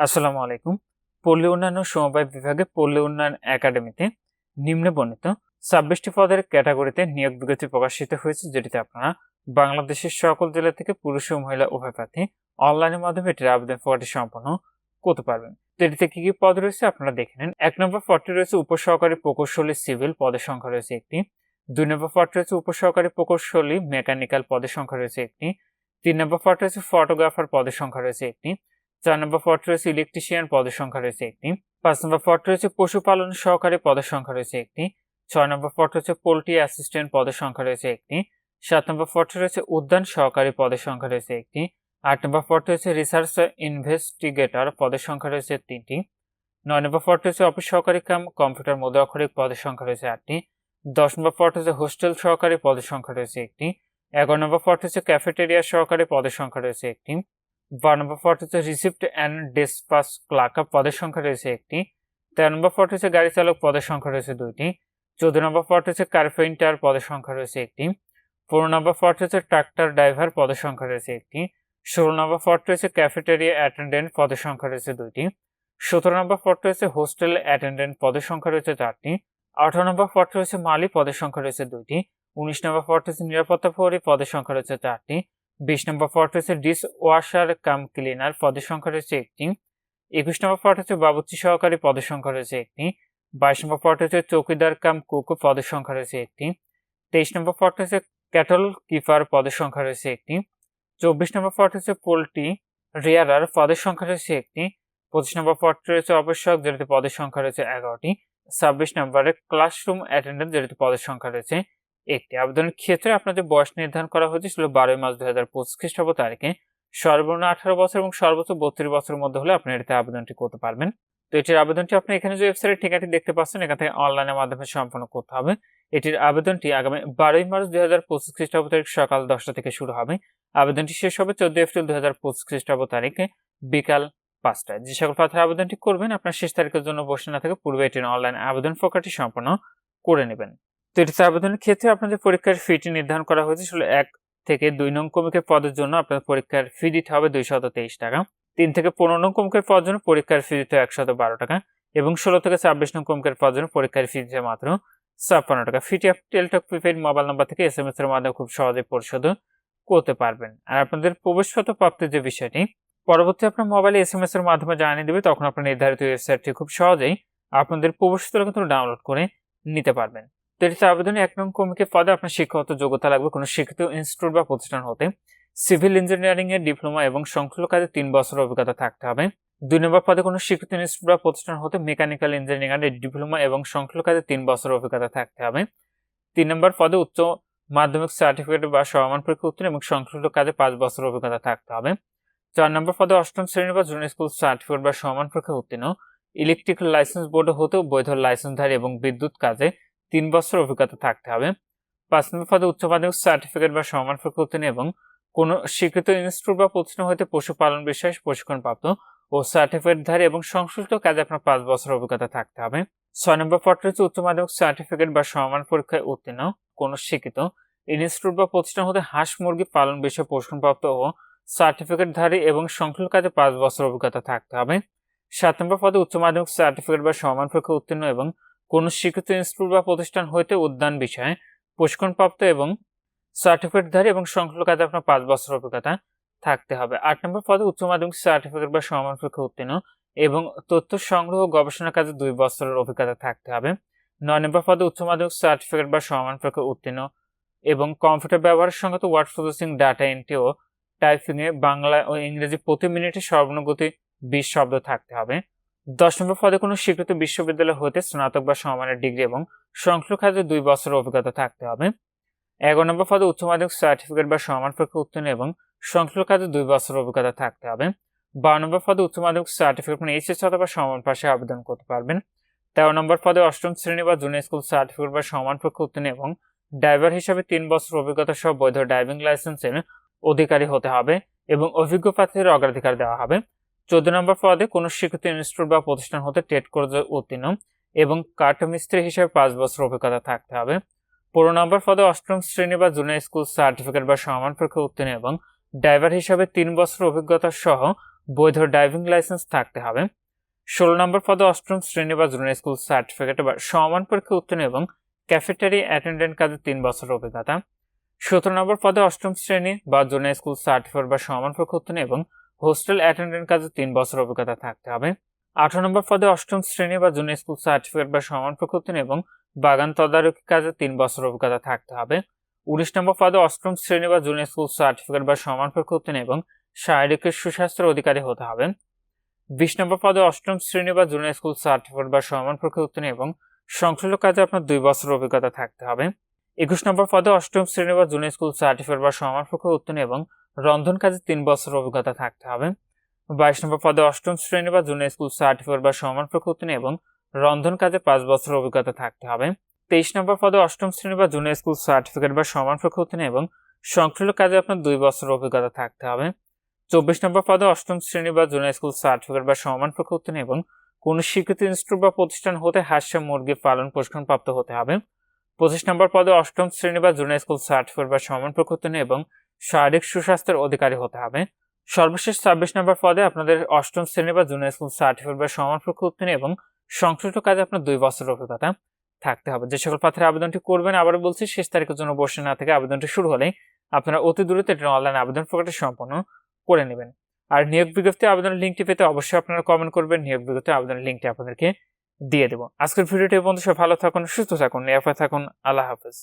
আসসালামু আলাইকুম। পল্লী উন্নয়ন ও সমবায় বিভাগে পল্লী উন্নয়ন একাডেমিতে নিম্নে বর্ণিত ছাব্বিশটি পদের ক্যাটাগরিতে নিয়োগ বিজ্ঞপ্তি প্রকাশিত হয়েছে, যেটিতে আপনারা বাংলাদেশের সকল জেলা থেকে পুরুষ ও মহিলা উভয় প্রার্থী অনলাইনের মাধ্যমে এটির আবেদন ফর্মটি সম্পন্ন করতে পারবেন। তো এটিতে কি কি পদ রয়েছে আপনারা দেখে নেন। এক নম্বর পদটি রয়েছে উপসহকারী প্রকৌশলী সিভিল পদের সংখ্যা রয়েছে একটি। দুই নম্বর পদটি রয়েছে উপসহকারী প্রকৌশলী মেকানিক্যাল পদের সংখ্যা রয়েছে একটি। তিন নম্বর পদটি রয়েছে ফটোগ্রাফার পদের সংখ্যা রয়েছে একটি। চার নম্বর পদ রয়েছে ইলেকট্রিশিয়ান পদের সংখ্যা রয়েছে একটি। পাঁচ নম্বর পদ রয়েছে পশুপালন সহকারী পদের সংখ্যা রয়েছে একটি। ছয় নম্বর পদ রয়েছে পোল্ট্রি অ্যাসিস্ট্যান্ট পদের সংখ্যা রয়েছে একটি। সাত নম্বর পদ রয়েছে উদ্যান সহকারী পদের সংখ্যা রয়েছে একটি। আট নম্বর পদ রয়েছে রিসার্চ ইনভেস্টিগেটর পদের সংখ্যা রয়েছে তিনটি। নয় নম্বর পদ রয়েছে অফিস সহকারী কাম, কম্পিউটার মধ্য অক্ষরিক পদের সংখ্যা রয়েছে আটটি। দশ নম্বর পদ রয়েছে হোস্টেল সহকারী পদের সংখ্যা রয়েছে একটি। এগারো নম্বর পদ রয়েছে ক্যাফেটেরিয়া সহকারী পদের সংখ্যা রয়েছে একটি। বারো নম্বর পদ হচ্ছে রিসিপ্ট অ্যান্ড ডিসপাস ক্লার্ক পদের সংখ্যা রয়েছে একটি। তেরো নম্বর পদ হচ্ছে গাড়ি চালক পদের সংখ্যা রয়েছে দুইটি। চোদ্দ নম্বর পদ হচ্ছে কার্পেন্টার পদের সংখ্যা রয়েছে একটি। পনেরো নম্বর পদ হচ্ছে ট্রাক্টর ড্রাইভার পদের সংখ্যা রয়েছে একটি। ষোলো নম্বর পদ রয়েছে ক্যাফেটেরিয়া অ্যাটেন্ডেন্ট পদের সংখ্যা রয়েছে দুইটি। সতেরো নম্বর পদ রয়েছে হোস্টেল অ্যাটেন্ডেন্ট পদের সংখ্যা রয়েছে চারটি। আঠারো নম্বর পদ রয়েছে মালি পদের সংখ্যা রয়েছে দুইটি। উনিশ নম্বর পদ রয়েছে নিরাপত্তা প্রহরী পদের সংখ্যা রয়েছে চারটি। বিশ নম্বর পদ হচ্ছে ডিস ওয়াশার কাম ক্লিনার, পদের সংখ্যা রয়েছে একটি। একুশ নম্বর পদ হচ্ছে বাবুচি সহকারী, পদের সংখ্যা রয়েছে একটি। বাইশ নম্বর পদ হচ্ছে চৌকিদার কাম কুক, পদের সংখ্যা রয়েছে একটি। তেইশ নম্বর পদ হচ্ছে ক্যাটল কিপার, পদের সংখ্যা রয়েছে একটি। চব্বিশ নম্বর পদ হচ্ছে পোল্ট্রি রেয়ারার, পদের সংখ্যা রয়েছে একটি। পঁচিশ নম্বর পদ রয়েছে অবশ্যক যেটিতে পদের সংখ্যা রয়েছে এগারোটি। ছাব্বিশ নম্বরে ক্লাসরুম অ্যাটেন্ডেন্ট, যেটিতে পদের সংখ্যা রয়েছে একটি আবেদনের ক্ষেত্রে আপনাদের বয়স নির্ধারণ করা হয়েছে ছিল বারোই মার্চ দুই হাজার পঁচিশ খ্রিস্টাব্দ তারিখে। সর্বনিম্ন আঠারো বছর এবং সর্বোচ্চ বত্রিশ বছরের মধ্যে হলে আপনি এটিতে আবেদনটি করতে পারবেন। তো এটির আবেদনটি আপনি এখানে যে ওয়েবসাইটের ঠিকাটি দেখতে পাচ্ছেন, এখান থেকে অনলাইনের মাধ্যমে সম্পন্ন করতে হবে। এটির আবেদনটি আগামী বারোই মার্চ দুই হাজার পঁচিশ খ্রিস্টাব্দ তারিখ সকাল দশটা থেকে শুরু হবে। আবেদনটি শেষ হবে চোদ্দ এপ্রিল দুই হাজার পঁচিশ খ্রিস্টাব্দ তারিখে বিকাল পাঁচটায়। যে সকল প্রার্থীর আবেদনটি করবেন, আপনার শেষ তারিখের জন্য বসে না থেকে পূর্বে এটির অনলাইন আবেদন প্রক্রিয়াটি সম্পন্ন করে নেবেন। এটিতে আবেদনের ক্ষেত্রে আপনাদের পরীক্ষার ফিটি নির্ধারণ করা হয়েছে। ষোলো এক থেকে দুই নং কমিকের পদের জন্য আপনার পরীক্ষার ফি দিতে হবে দুইশত তেইশ টাকা। তিন থেকে পনেরো নং কমিকের পদের জন্য পরীক্ষার ফি দিতে একশত বারো টাকা এবং ষোলো থেকে ছাব্বিশ নং কমিকের পদের জন্য পরীক্ষার ফি দিতে মাত্র ছাপ্পান্ন টাকা। ফিটি আপনি টেলটক প্রিপেড মোবাইল নাম্বার থেকে এস এম এস এর মাধ্যমে খুব সহজে পরিশোধ করতে পারবেন। আর আপনাদের প্রবেশগত প্রাপ্তির যে বিষয়টি, পরবর্তী আপনার মোবাইলে এস এম এস এর মাধ্যমে জানিয়ে দেবে, তখন আপনার নির্ধারিত ওয়েবসাইটটি খুব সহজেই আপনাদের প্রবেশিত কিন্তু ডাউনলোড করে নিতে পারবেন। তো আবেদনে এক নং কমিকের পদে আপনার শিক্ষাগত যোগ্যতা লাগবে। কোনো শিক্ষিত ইনস্টিটিউট বা প্রতিষ্ঠান হতে সিভিল ইঞ্জিনিয়ারিং এর ডিপ্লোমা এবং সংশ্লিষ্ট কাজে তিন বছর অভিজ্ঞতা থাকতে হবে। দুই নম্বর পদে কোনো শিক্ষিত ইনস্টিটিউট বা প্রতিষ্ঠান হতে মেকানিক্যাল ইঞ্জিনিয়ারিং এর ডিপ্লোমা এবং সংশ্লিষ্ট কাজে তিন বছর অভিজ্ঞতা থাকতে হবে। তিন নম্বর পদে উচ্চ মাধ্যমিক সার্টিফিকেট বা সমান পরীক্ষা উত্তীর্ণ এবং সংশ্লিষ্ট কাজে পাঁচ বছর অভিজ্ঞতা থাকতে হবে। চার নম্বর পদে অষ্টম শ্রেণি বা জুনিয়র স্কুল সার্টিফিকেট বা সমান পরীক্ষা উত্তীর্ণ। ইলেকট্রিক্যাল লাইসেন্স বোর্ড হতেও বৈধ লাইসেন্সধারী এবং বিদ্যুৎ কাজে তিন বছর অভিজ্ঞতা থাকতে হবে। পাঁচ নম্বর পদে উচ্চ মাধ্যমিক সার্টিফিকেট বা সমান উত্তীর্ণ এবং কোনো স্বীকৃত ইনস্টিটিউট বা প্রতিষ্ঠান হতে পশুপালন বিষয়ে প্রশিক্ষণপ্রাপ্ত ও সার্টিফিকেটধারী এবং সংশ্লিষ্ট কাজে আপনার পাঁচ বছর অভিজ্ঞতা থাকতে হবে। ছয় নম্বর পদ রয়েছে উচ্চ মাধ্যমিক সার্টিফিকেট বা সমান পরীক্ষায় উত্তীর্ণ কোনো শিক্ষিত ইনস্টিটিউট বা প্রতিষ্ঠান হতে হাঁস মুরগি পালন বিষয়ে প্রশিক্ষণপ্রাপ্ত ও সার্টিফিকেটধারী এবং সংশ্লিষ্ট কাজে পাঁচ বছর অভিজ্ঞতা থাকতে হবে। সাত নম্বর পদে উচ্চ মাধ্যমিক সার্টিফিকেট বা সমান পরীক্ষা উত্তীর্ণ এবং কোনো স্বীকৃত ইনস্টিটিউট বা প্রতিষ্ঠান হইতে উদ্যান বিষয়ে প্রশিক্ষণপ্রাপ্ত এবং সার্টিফিকেটধারী এবং সংশ্লিষ্ট কাজে আপনার পাঁচ বছর অভিজ্ঞতা থাকতে হবে। আট নম্বর পদে উচ্চ মাধ্যমিক সার্টিফিকেট বা সমান পরীক্ষা উত্তীর্ণ এবং তথ্য সংগ্রহ গবেষণা কাজে দুই বছরের অভিজ্ঞতা থাকতে হবে। নয় নম্বর পদে উচ্চ মাধ্যমিক সার্টিফিকেট বা সমান পরীক্ষা উত্তীর্ণ এবং কম্পিউটার ব্যবহারের সঙ্গে তো ওয়ার্ড প্রসেসিং ডাটা এন্ট্রি ও টাইপিংয়ে বাংলা ও ইংরেজি প্রতি মিনিটে সর্বনগতি বিশ শব্দ থাকতে হবে। দশ নম্বর পদে কোনো স্বীকৃত বিশ্ববিদ্যালয় হতে স্নাতক বা সমানের ডিগ্রি এবং সংশ্লিষ্ট খাতে দুই বছর অভিজ্ঞতা থাকতে হবে। এগারো নম্বর পদে উচ্চ মাধ্যমিক সার্টিফিকেট বা সমান পরীক্ষা উত্তীর্ণ এবং সংশ্লিষ্ট খাতে দুই বছর অভিজ্ঞতা থাকতে হবে। বারো নম্বর পদে উচ্চ মাধ্যমিক সার্টিফিকেট মানে এইচএস অথবা সমান পাশে আবেদন করতে পারবেন। তেরো নম্বর পদে অষ্টম শ্রেণি বা জুনিয়র স্কুল সার্টিফিকেট বা সমান পরীক্ষা উত্তীর্ণ এবং ড্রাইভার হিসাবে তিন বছর অভিজ্ঞতা সহ বৈধ ড্রাইভিং লাইসেন্সের অধিকারী হতে হবে এবং অভিজ্ঞ প্রার্থীদের অগ্রাধিকার দেওয়া হবে। চোদ্দ নম্বর পদে কোনো স্বীকৃত ইনস্টিটিউট বা প্রতিষ্ঠান হতে টেট কোর্সে উত্তীর্ণ এবং কাঠমিস্ত্রি হিসেবে পাঁচ বছর অভিজ্ঞতা থাকতে হবে। পনেরো নম্বর পদে অষ্টম শ্রেণি বা জুনিয়র স্কুল সার্টিফিকেট বা সমান পরীক্ষা উত্তীর্ণ এবং ড্রাইভার হিসাবে তিন বছর অভিজ্ঞতা সহ বৈধ ড্রাইভিং লাইসেন্স থাকতে হবে। ষোলো নম্বর পদে অষ্টম শ্রেণি বা জুনিয়র স্কুল সার্টিফিকেট বা সমান পরীক্ষা উত্তীর্ণ এবং ক্যাফেটারি অ্যাটেন্ডেন্ট কাজে তিন বছর অভিজ্ঞতা। সতেরো নম্বর পদে অষ্টম শ্রেণি বা জুনিয়র স্কুল সার্টিফিকেট বা সমান পরীক্ষা উত্তীর্ণ এবং হোস্টেল অ্যাটেন্ডেন্ট কাজে তিন বছর অভিজ্ঞতা থাকতে হবে। আঠারো নম্বর পদে অষ্টম শ্রেণি বা জুনিয়র স্কুল সার্টিফিকেট বা সমান উত্তীর্ণ এবং বাগান তদারকি কাজে তিন বছর অভিজ্ঞতা থাকতে হবে। উনিশ নম্বর পদে অষ্টম শ্রেণি বা জুনিয়র স্কুল সার্টিফিকেট বা সমান উত্তীর্ণ এবং শারীরিক সুস্বাস্থ্যের অধিকারী হতে হবে। বিশ নম্বর পদে অষ্টম শ্রেণি বা জুনিয়র স্কুল সার্টিফিকেট বা সমান উত্তীর্ণ এবং সংশ্লিষ্ট কাজে আপনার দুই বছর অভিজ্ঞতা থাকতে হবে। একুশ নম্বর পদে অষ্টম শ্রেণি বা জুনিয়র স্কুল সার্টিফিকেট বা সমান পরীক্ষা উত্তীর্ণ এবং রন্ধন কাজে তিন বছর অভিজ্ঞতা থাকতে হবে। বাইশ নম্বর পদে অষ্টম শ্রেণি বা জুনিয়র স্কুল সার্টিফিকেট বা সমান পরীক্ষা উত্তীর্ণ এবং রন্ধন কাজে পাঁচ বছর অভিজ্ঞতা থাকতে হবে। তেইশ নম্বর পদে অষ্টম শ্রেণি বা জুনিয়র স্কুল সার্টিফিকেট বা সমান পরীক্ষা উত্তীর্ণ এবং সংশ্লিষ্ট কাজে আপনার দুই বছর অভিজ্ঞতা থাকতে হবে। চব্বিশ নম্বর পদে অষ্টম শ্রেণি বা জুনিয়র স্কুল সার্টিফিকেট বা সমান পরীক্ষা উত্তীর্ণ এবং কোন স্বীকৃত ইনস্টিটিউট বা প্রতিষ্ঠান হতে হাস্য মুরগি পালন প্রশিক্ষণ প্রাপ্ত হতে হবে। পঁচিশ নম্বর পদে অষ্টম শ্রেণি বা জুনিয়র স্কুল সার্টিফিকেট বা সমান উত্তীর্ণ এবং শারীরিক সুস্বাস্থ্যের অধিকারী হতে হবে। সর্বশেষ ছাব্বিশ নম্বর পদে আপনাদের অষ্টম শ্রেণি বা জুনিয়র স্কুল সার্টিফিকেট বা সমান উত্তীর্ণ এবং সংশ্লিষ্ট কাজে আপনার দুই বছর অভিজ্ঞতা থাকতে হবে। যে সকল প্রার্থীরা আবেদনটি করবেন, আবারও বলছি, শেষ তারিখের জন্য বসে না থেকে আবেদনটি শুরু হলেই আপনারা অতি দ্রুত এটি অনলাইন আবেদন প্রক্রিয়া সম্পন্ন করে নেবেন। আর নিয়োগ বিজ্ঞপ্তি আবেদনের লিঙ্কটি পেতে অবশ্যই আপনারা কমেন্ট করবেন। নিয়োগ বিজ্ঞপ্তি আবেদনের লিঙ্কটি আপনাদেরকে দিয়ে দেবো। আজকের ভিডিওটি বন্ধু সব ভালো থাকুন সুস্থ থাকুন নিরাপদ থাকুন। আল্লাহ হাফেজ।